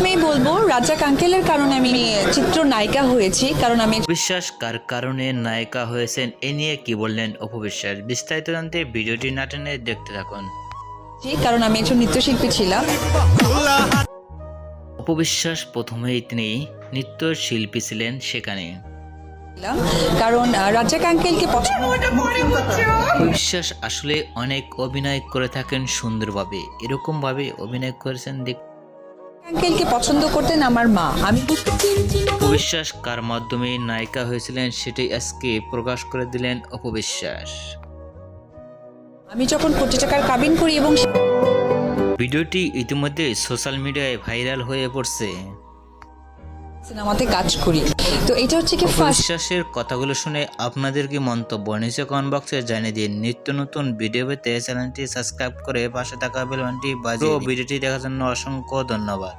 প্রথমেই বলব রাজ্জাক আঙ্কেলের কারণে আমি চিত্র নায়িকা হয়েছি কারণ আমি বিশ্বাস কার কারণে নায়িকা হয়েছেন এ নিয়ে কি বললেন অপবিশ্বাস? বিস্তারিত জানতে ভিডিওটি না টেনে দেখতে থাকুন। কারণ আমি একজন নৃত্যশিল্পী ছিলাম। অপবিশ্বাস প্রথমেই তিনি নৃত্য শিল্পী ছিলেন সেখানে। কারণ রাজ্জাক আঙ্কেলকে পছন্দ আসলে অনেক অভিনয় করে থাকেন সুন্দরভাবে। এরকম ভাবে অভিনয় করেছেন দেখ আঙ্কেলকে পছন্দ করতেন আমার মা। আমি অবিশ্বাস কার মাধ্যমে নায়িকা হয়েছিলেন সেটাই আজকে প্রকাশ করে দিলেন অপবিশ্বাস। আমি যখন কোটি টাকার কাবিন করি এবং ভিডিওটি ইতিমধ্যে সোশ্যাল মিডিয়ায় ভাইরাল হয়ে পড়ছে। সিনেমাতে কাজ করি। তো এটা হচ্ছে কি বিশ্বাসের কথাগুলো শুনে আপনাদের কি মন্তব্য? নিচে কমেন্ট বক্সে জানিয়ে দিন। নিত্য নতুন ভিডিও পেতে চ্যানেলটি সাবস্ক্রাইব করে পাশে থাকা বেলবানটি বাজিয়ে দিন। ভিডিওটি দেখার জন্য অসংখ্য ধন্যবাদ।